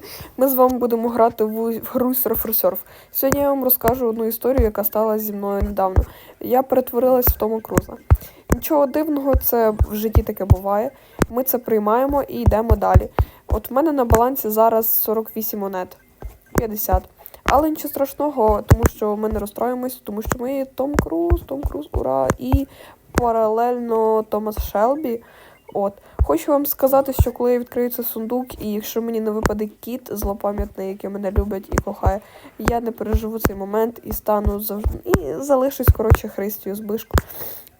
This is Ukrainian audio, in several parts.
Ми з вами будемо грати в гру Surf. Сьогодні я вам розкажу одну історію, яка сталася зі мною недавно. Я перетворилась в Тома Круза. Нічого дивного, це в житті таке буває. Ми це приймаємо і йдемо далі. От в мене на балансі зараз 48 монет, 50. Але нічого страшного, тому що ми не розстроїмось, тому що ми Том Круз, Том Круз, ура! І паралельно Томас Шелбі. От. Хочу вам сказати, що коли я відкрию цей сундук, і якщо мені не випаде кіт злопам'ятний, який мене любить і кохає, я не переживу цей момент і стану завжди. І залишусь, коротше, Христію збишку.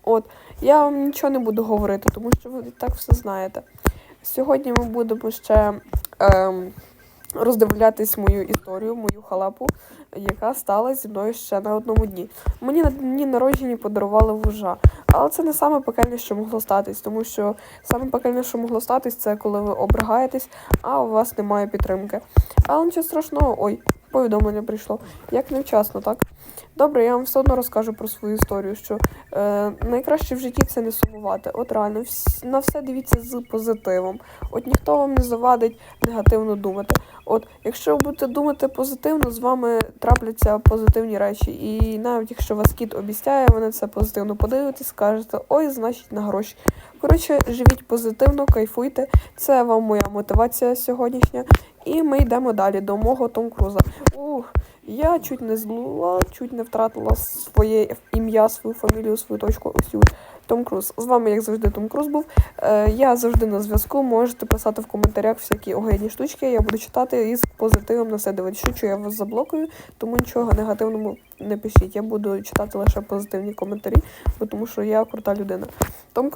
От. Я вам нічого не буду говорити, тому що ви і так все знаєте. Сьогодні ми будемо ще ем, роздивлятись мою історію, мою халапу, яка стала зі мною ще на одному дні. Мені на дні народження подарували вужа. Але це не саме пекельне, що могло статись, тому що саме пекельне, що могло статись, це коли ви обрагаєтесь, а у вас немає підтримки. Але нічого страшного, ой, повідомлення прийшло. Як невчасно, так? Добре, я вам все одно розкажу про свою історію, що е, найкраще в житті це не сумувати. От реально, вс- на все дивіться з позитивом. От ніхто вам не завадить негативно думати. От, якщо ви будете думати позитивно, з вами трапляться позитивні речі. І навіть якщо вас кіт обіцяє, ви на це позитивно подивитесь, скажете, ой, значить на гроші. Коротше, живіть позитивно, кайфуйте. Це вам моя мотивація сьогоднішня. І ми йдемо далі до мого Том Круза. Ух, я чуть не злила, чуть не втратила своє ім'я, свою фамілію, свою точку. Цю. Том Круз. З вами, як завжди, Том Круз був. Е, я завжди на зв'язку. Можете писати в коментарях всякі огидні штучки. Я буду читати і з позитивом на все дивитися. Шучу, я вас заблокую, тому нічого негативного не пишіть. Я буду читати лише позитивні коментарі, тому що я крута людина. Том